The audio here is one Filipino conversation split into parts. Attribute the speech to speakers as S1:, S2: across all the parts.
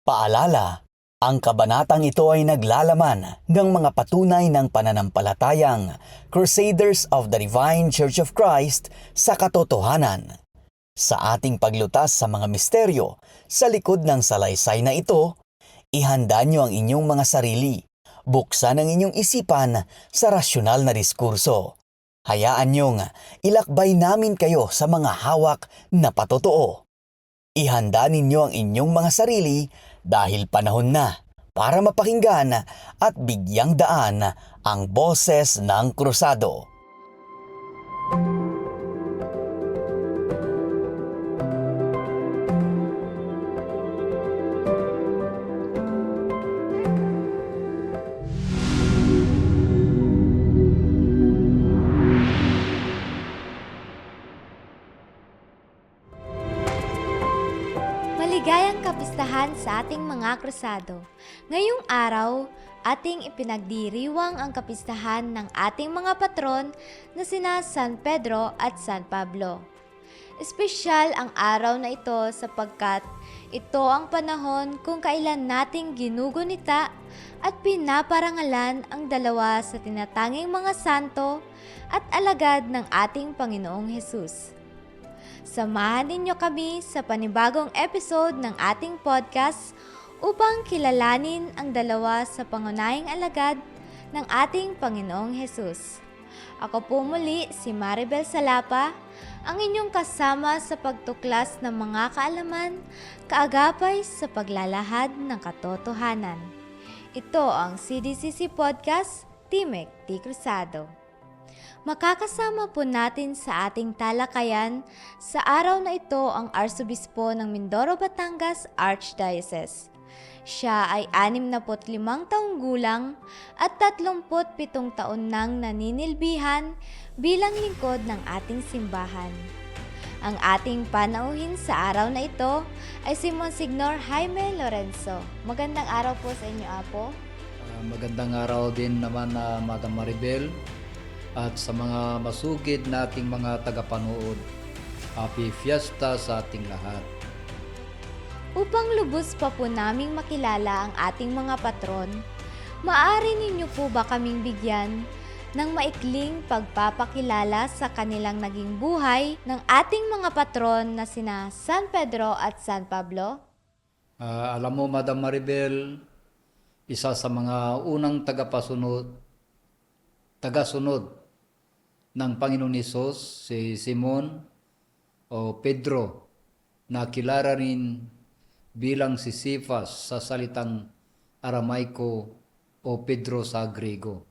S1: Paalala, ang kabanatang ito ay naglalaman ng mga patunay ng pananampalatayang Crusaders of the Divine Church of Christ sa katotohanan. Sa ating paglutas sa mga misteryo sa likod ng salaysay na ito, ihanda niyo ang inyong mga sarili. Buksan ang inyong isipan sa rasyonal na diskurso. Hayaan niyong ilakbay namin kayo sa mga hawak na patotoo. Ihanda ninyo ang inyong mga sarili dahil panahon na para mapakinggan at bigyang daan ang boses ng krusado.
S2: Mga. Ngayong araw, ating ipinagdiriwang ang kapistahan ng ating mga patron na sina San Pedro at San Pablo. Espesyal ang araw na ito sapagkat ito ang panahon kung kailan nating ginugunita at pinaparangalan ang dalawa sa tinatanging mga santo at alagad ng ating Panginoong Hesus. Samahan ninyo kami sa panibagong episode ng ating podcast upang kilalanin ang dalawa sa pangunahing alagad ng ating Panginoong Hesus. Ako po muli si Maribel Salapa, ang inyong kasama sa pagtuklas ng mga kaalaman, kaagapay sa paglalahad ng katotohanan. Ito ang CDCC Podcast, Timek T. Cruzado. Makakasama po natin sa ating talakayan sa araw na ito ang Arsobispo ng Mindoro, Batangas Archdiocese. Siya ay 65 taong gulang at 37 taon nang naninilbihan bilang lingkod ng ating simbahan. Ang ating panauhin sa araw na ito ay si Monsignor Jaime Lorenzo. Magandang araw po sa inyo, Apo.
S3: Ah, magandang araw din naman na Madam Maribel at sa mga masugid nating mga tagapanood. Happy Fiesta sa ating lahat.
S2: Upang lubos pa po naming makilala ang ating mga patron, maaari ninyo po ba kaming bigyan ng maikling pagpapakilala sa kanilang naging buhay ng ating mga patron na sina San Pedro at San Pablo?
S3: Ah, alam mo Madam Maribel, isa sa mga unang tagapasunod, tagasunod ng Panginoon Hesus, si Simon o Pedro, na kilala rin bilang si Sifas sa salitang Aramaiko o Pedro sa Grego.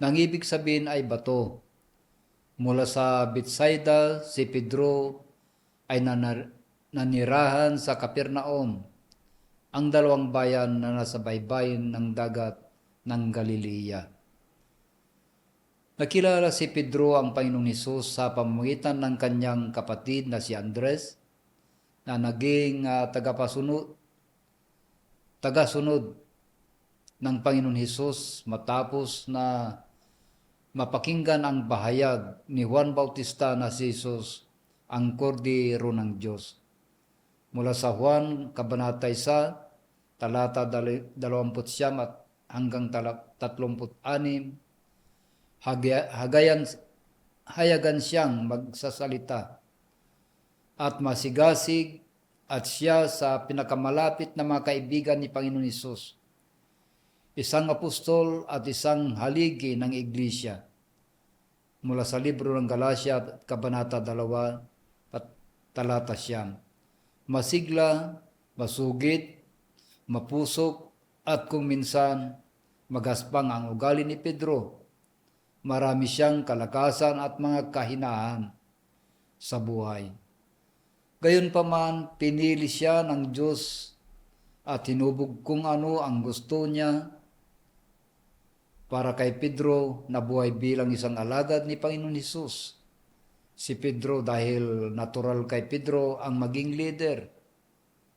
S3: Nang ibig sabihin ay bato. Mula sa Bethsaida, si Pedro ay nanar- nanirahan sa Kapernaum, ang dalawang bayan na nasa baybayin ng dagat ng Galilea. Nakilala si Pedro ang Panginoong Hesus sa pamamagitan ng kanyang kapatid na si Andres na naging ah, tagapasunod tagasunod ng Panginoon Hesus matapos na mapakinggan ang bahayag ni Juan Bautista na si Jesus ang kordero ng Diyos. Mula sa Juan, Kabanata 1, talata 29 at hanggang tala- 36, hagya- hagayan, hayagan siyang magsasalita at masigasig at siya sa pinakamalapit na mga kaibigan ni Panginoon Isus. Isang apostol at isang haligi ng iglesia. Mula sa libro ng Galacia, Kabanata 2, at talata siyam. Masigla, masugid, mapusok, at kung minsan magaspang ang ugali ni Pedro. Marami siyang kalakasan at mga kahinaan sa buhay. Gayunpaman, pinili siya ng Diyos at hinubog kung ano ang gusto niya para kay Pedro na buhay bilang isang alagad ni Panginoon Hesus. Si Pedro dahil natural kay Pedro ang maging leader.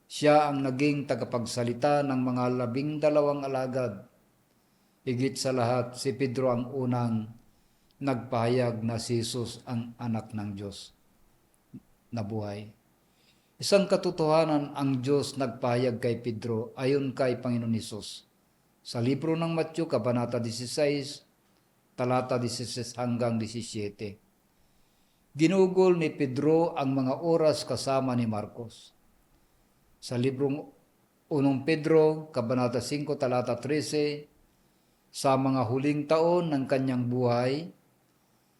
S3: Siya ang naging tagapagsalita ng mga labing dalawang alagad. Higit sa lahat, si Pedro ang unang nagpahayag na si Jesus ang anak ng Diyos na buhay. Isang katotohanan ang Diyos nagpahayag kay Pedro ayon kay Panginoon Hesus. Sa libro ng Matthew, Kabanata 16, talata 16 hanggang 17. Ginugol ni Pedro ang mga oras kasama ni Marcos. Sa librong unong Pedro, Kabanata 5, talata 13, sa mga huling taon ng kanyang buhay,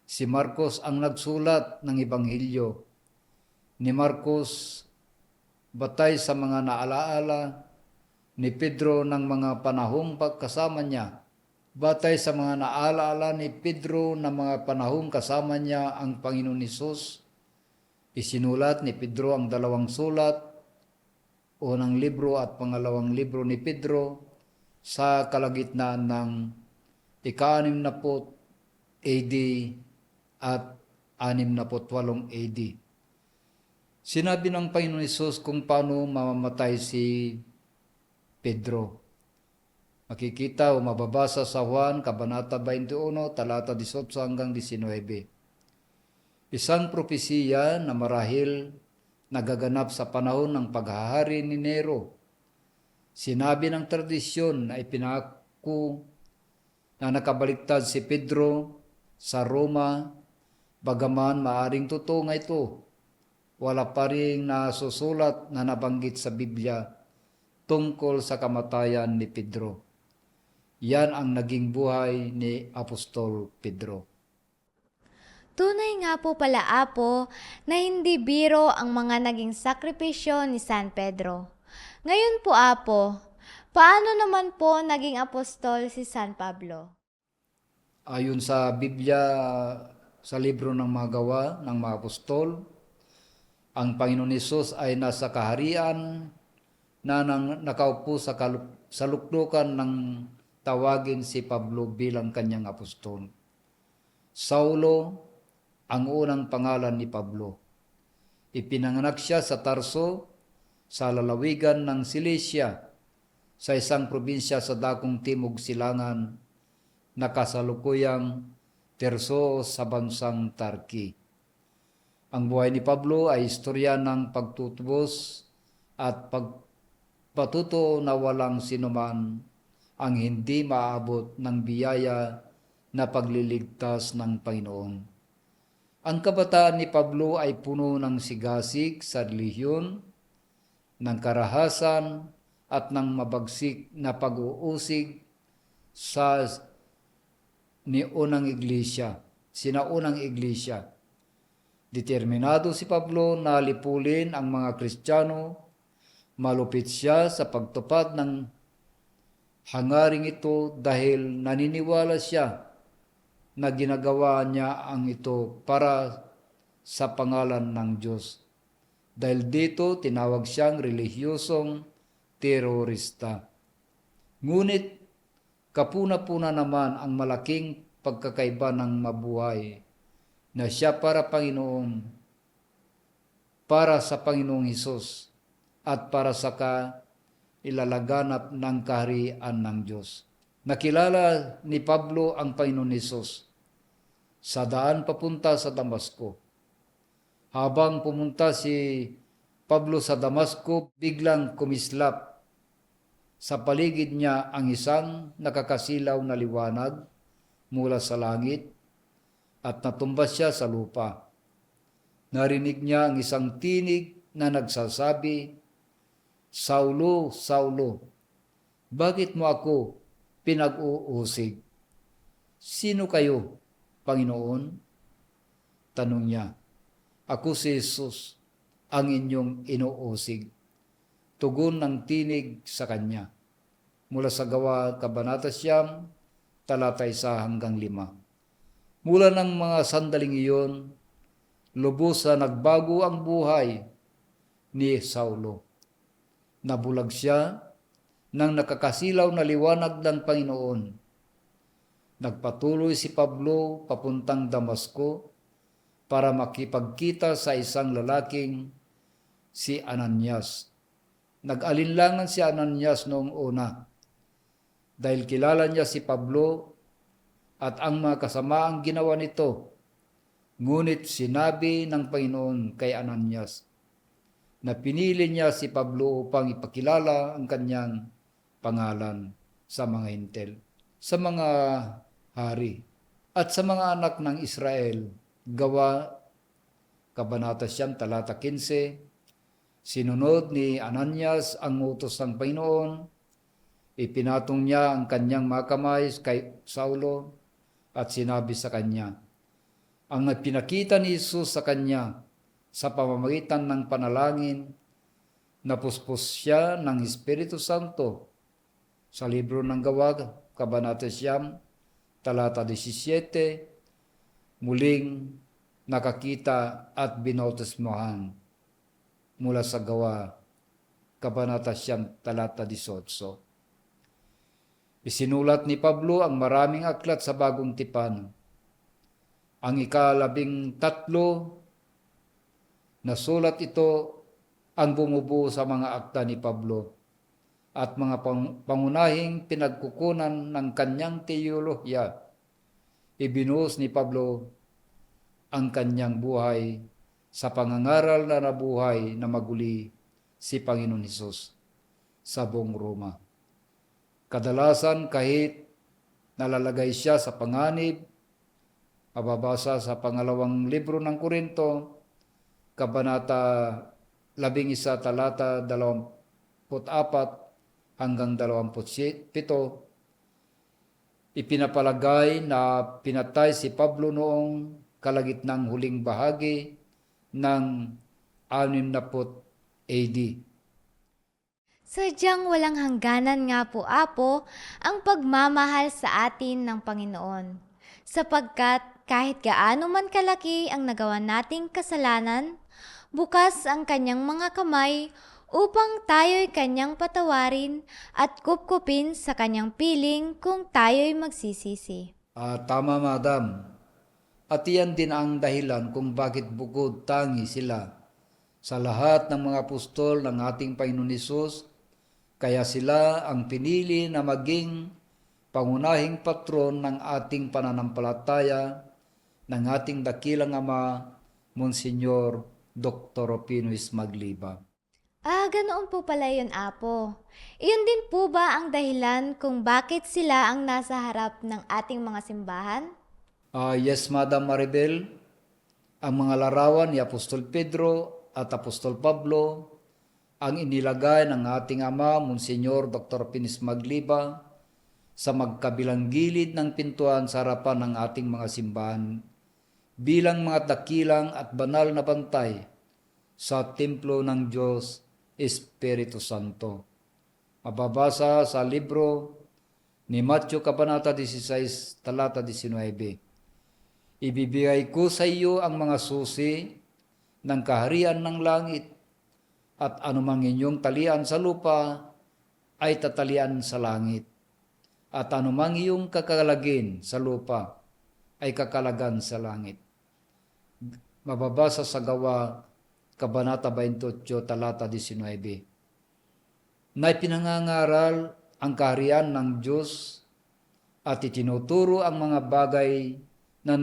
S3: si Marcos ang nagsulat ng Ebanghelyo. Ni Marcos, batay sa mga naalaala ni Pedro ng mga panahong pagkasama niya. Batay sa mga naalaala ni Pedro ng mga panahong kasama niya ang Panginoon Isus, isinulat ni Pedro ang dalawang sulat, unang libro at pangalawang libro ni Pedro sa kalagitnaan ng ika-anim na AD at anim na AD. Sinabi ng Panginoon Isus kung paano mamamatay si Pedro. Makikita o mababasa sa Juan, Kabanata 21, talata 18 hanggang 19. Isang propesiya na marahil nagaganap sa panahon ng paghahari ni Nero. Sinabi ng tradisyon na ipinako na nakabaliktad si Pedro sa Roma, bagaman maaring totoo nga ito wala pa rin nasusulat na nabanggit sa Biblia tungkol sa kamatayan ni Pedro. Yan ang naging buhay ni Apostol Pedro.
S2: Tunay nga po pala apo na hindi biro ang mga naging sakripisyo ni San Pedro. Ngayon po apo, paano naman po naging apostol si San Pablo?
S3: Ayon sa Biblia, sa libro ng mga gawa ng mga apostol, ang Panginoon Hesus ay nasa kaharian na nang nakaupo sa, kalup, sa luklukan ng tawagin si Pablo bilang kanyang apostol. Saulo ang unang pangalan ni Pablo. Ipinanganak siya sa Tarso sa lalawigan ng Cilicia sa isang probinsya sa dakong Timog Silangan na kasalukuyang Terso sa bansang Tarki. Ang buhay ni Pablo ay istorya ng pagtutubos at pagpatuto na walang sinuman ang hindi maabot ng biyaya na pagliligtas ng Panginoon. Ang kabataan ni Pablo ay puno ng sigasig sa relihiyon, ng karahasan at ng mabagsik na pag-uusig sa ni unang iglesia, sinaunang iglesia. Determinado si Pablo na lipulin ang mga Kristiyano, malupit siya sa pagtupad ng hangaring ito dahil naniniwala siya na ginagawa niya ang ito para sa pangalan ng Diyos. Dahil dito tinawag siyang relihiyosong terorista. Ngunit kapuna-puna naman ang malaking pagkakaiba ng mabuhay na siya para Panginoon, para sa Panginoong Hesus at para sa ka ilalaganap ng kaharian ng Diyos. Nakilala ni Pablo ang Panginoon Hesus sa daan papunta sa Damasco. Habang pumunta si Pablo sa Damasco, biglang kumislap sa paligid niya ang isang nakakasilaw na liwanag mula sa langit at natumbas siya sa lupa. Narinig niya ang isang tinig na nagsasabi, Saulo, Saulo, bakit mo ako pinag-uusig? Sino kayo, Panginoon? Tanong niya. Ako si Jesus, ang inyong inuusig. Tugon ng tinig sa kanya. Mula sa gawa, Kabanata Siyam, talata isa hanggang lima. Mula ng mga sandaling iyon, lubos na nagbago ang buhay ni Saulo. Nabulag siya ng nakakasilaw na liwanag ng Panginoon. Nagpatuloy si Pablo papuntang Damasco para makipagkita sa isang lalaking si Ananias. Nag-alinlangan si Ananias noong una dahil kilala niya si Pablo at ang mga kasamaang ginawa nito. Ngunit sinabi ng Panginoon kay Ananias, na pinili niya si Pablo upang ipakilala ang kanyang pangalan sa mga hintel, sa mga hari, at sa mga anak ng Israel. Gawa, Kabanata Siyam, talata 15, sinunod ni Ananias ang utos ng Panginoon, ipinatong niya ang kanyang mga kamay kay Saulo at sinabi sa kanya, ang pinakita ni Jesus sa kanya sa pamamagitan ng panalangin, napuspos siya ng Espiritu Santo sa libro ng Gawag, Kabanata Siyam, talata 17, muling nakakita at binautismohan mula sa gawa, Kabanata Siyam, talata 18. Isinulat ni Pablo ang maraming aklat sa bagong tipan. Ang ikalabing tatlo na sulat ito ang bumubuo sa mga akta ni Pablo at mga pang- pangunahing pinagkukunan ng kanyang teolohiya. Ibinuhos ni Pablo ang kanyang buhay sa pangangaral na nabuhay na maguli si Panginoon Hesus sa buong Roma. Kadalasan kahit nalalagay siya sa panganib, mababasa sa pangalawang libro ng Korinto, Kabanata 11 talata 24 hanggang 27, ipinapalagay na pinatay si Pablo noong kalagitnang huling bahagi ng 60 AD.
S2: Sadyang walang hangganan nga po, Apo, ang pagmamahal sa atin ng Panginoon. Sapagkat kahit gaano man kalaki ang nagawa nating kasalanan, bukas ang kanyang mga kamay upang tayo'y kanyang patawarin at kupkupin sa kanyang piling kung tayo'y magsisisi.
S3: Ah, tama, madam. At iyan din ang dahilan kung bakit bukod tangi sila sa lahat ng mga apostol ng ating Panginoon Isus, kaya sila ang pinili na maging pangunahing patron ng ating pananampalataya ng ating dakilang ama, Monsignor Dr. Opinois Magliba.
S2: Ah, ganoon po pala yun, Apo. Iyon din po ba ang dahilan kung bakit sila ang nasa harap ng ating mga simbahan?
S3: Ah, yes, Madam Maribel. Ang mga larawan ni Apostol Pedro at Apostol Pablo ang inilagay ng ating ama, Monsignor Dr. Pinis Magliba, sa magkabilang gilid ng pintuan sa harapan ng ating mga simbahan bilang mga dakilang at banal na bantay sa templo ng Diyos Espiritu Santo. Mababasa sa libro ni Matthew Kabanata 16, talata 19. Ibibigay ko sa iyo ang mga susi ng kaharian ng langit at anumang inyong talian sa lupa ay tatalian sa langit. At anumang iyong kakalagin sa lupa ay kakalagan sa langit. Mababasa sa gawa, Kabanata 28, talata 19. Na pinangangaral ang kaharian ng Diyos at itinuturo ang mga bagay na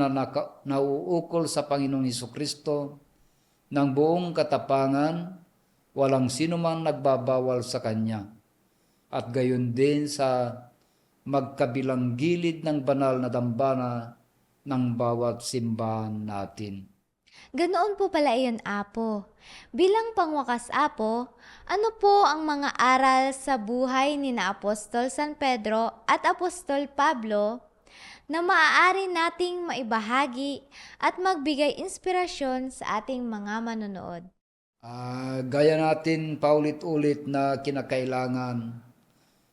S3: nauukol sa Panginoong Kristo ng buong katapangan, walang sino mang nagbabawal sa Kanya. At gayon din sa magkabilang gilid ng banal na dambana ng bawat simbahan natin.
S2: Ganoon po pala iyon, Apo. Bilang pangwakas, Apo, ano po ang mga aral sa buhay ni na Apostol San Pedro at Apostol Pablo na maaari nating maibahagi at magbigay inspirasyon sa ating mga manonood?
S3: Ah, gaya natin paulit-ulit na kinakailangan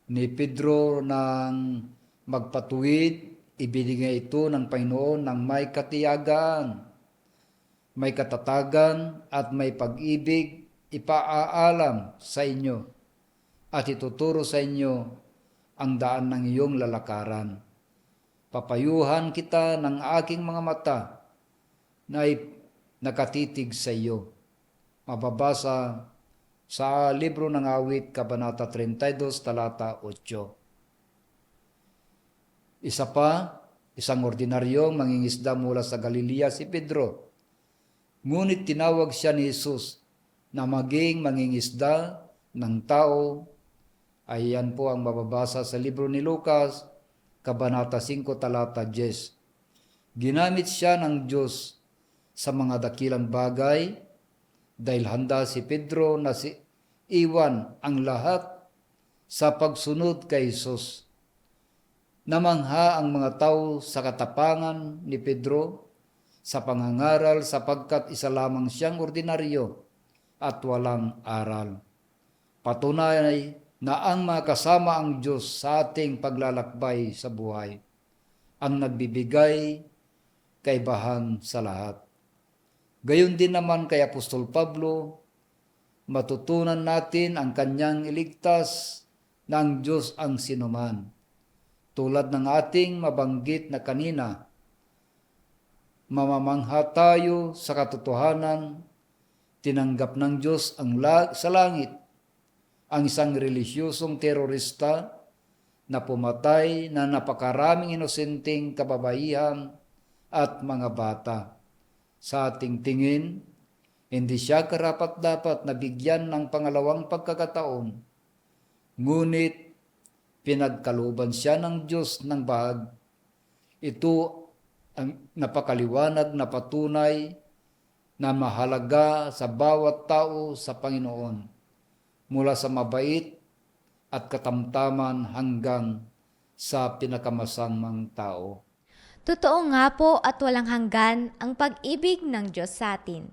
S3: ni Pedro ng magpatuwid, ibinigay ito ng Panginoon ng may katiyagan, may katatagan at may pag-ibig, ipaalam sa inyo at ituturo sa inyo ang daan ng iyong lalakaran. Papayuhan kita ng aking mga mata na nakatitig sa iyo mababasa sa libro ng awit, Kabanata 32, talata 8. Isa pa, isang ordinaryong mangingisda mula sa Galilea si Pedro. Ngunit tinawag siya ni Jesus na maging mangingisda ng tao. Ay yan po ang mababasa sa libro ni Lucas, Kabanata 5, talata 10. Ginamit siya ng Diyos sa mga dakilang bagay dahil handa si Pedro na si iwan ang lahat sa pagsunod kay Jesus. Namangha ang mga tao sa katapangan ni Pedro sa pangangaral sapagkat isa lamang siyang ordinaryo at walang aral. Patunay na ang makasama ang Diyos sa ating paglalakbay sa buhay, ang nagbibigay kaibahan sa lahat. Gayon din naman kay Apostol Pablo, matutunan natin ang kanyang iligtas ng Diyos ang sinuman. Tulad ng ating mabanggit na kanina, mamamangha tayo sa katotohanan, tinanggap ng Diyos ang la- sa langit ang isang relisyosong terorista na pumatay na napakaraming inosenteng kababaihan at mga bata. Sa ating tingin, hindi siya karapat-dapat na bigyan ng pangalawang pagkakataon. Ngunit, pinagkaluban siya ng Diyos ng bahag. Ito ang napakaliwanag na patunay na mahalaga sa bawat tao sa Panginoon mula sa mabait at katamtaman hanggang sa pinakamasamang tao.
S2: Totoo nga po at walang hanggan ang pag-ibig ng Diyos sa atin.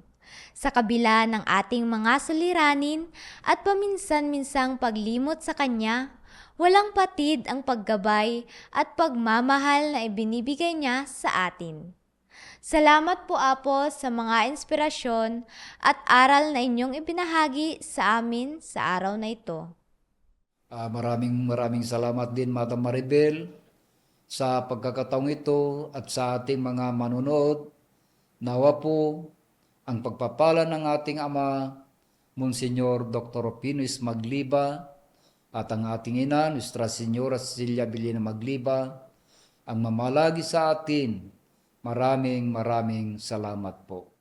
S2: Sa kabila ng ating mga suliranin at paminsan-minsang paglimot sa Kanya, walang patid ang paggabay at pagmamahal na ibinibigay niya sa atin. Salamat po Apo sa mga inspirasyon at aral na inyong ibinahagi sa amin sa araw na ito.
S3: Ah, maraming maraming salamat din Madam Maribel sa pagkakataong ito at sa ating mga manunood. Nawa po ang pagpapala ng ating Ama, Monsignor Dr. Pinis Magliba at ang ating ina, Nuestra Señora Cecilia Bilina Magliba, ang mamalagi sa atin. Maraming maraming salamat po.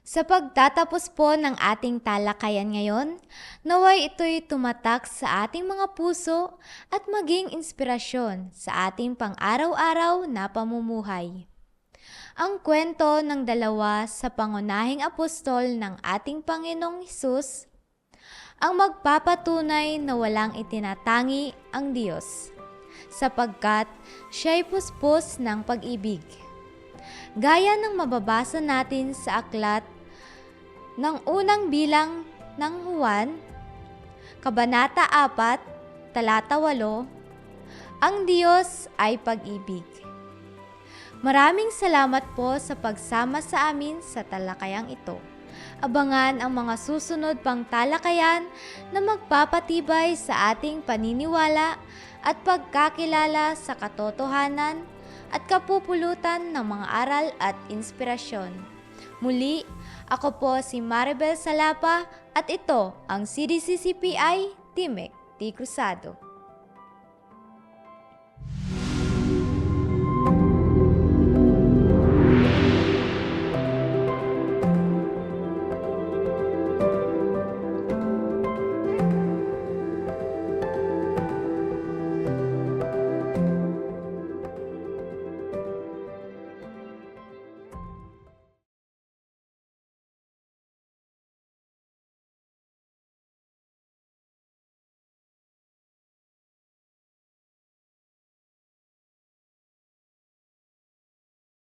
S2: Sa pagtatapos po ng ating talakayan ngayon, naway ito'y tumatak sa ating mga puso at maging inspirasyon sa ating pang-araw-araw na pamumuhay. Ang kwento ng dalawa sa pangunahing apostol ng ating Panginoong Hesus ang magpapatunay na walang itinatangi ang Diyos, sapagkat siya'y puspos ng pag-ibig. Gaya ng mababasa natin sa aklat ng unang bilang ng Juan, Kabanata 4, Talata 8, Ang Diyos ay pag-ibig. Maraming salamat po sa pagsama sa amin sa talakayang ito. Abangan ang mga susunod pang talakayan na magpapatibay sa ating paniniwala at pagkakilala sa katotohanan at kapupulutan ng mga aral at inspirasyon. Muli, ako po si Maribel Salapa at ito ang CDCCPI Timek T. Cruzado.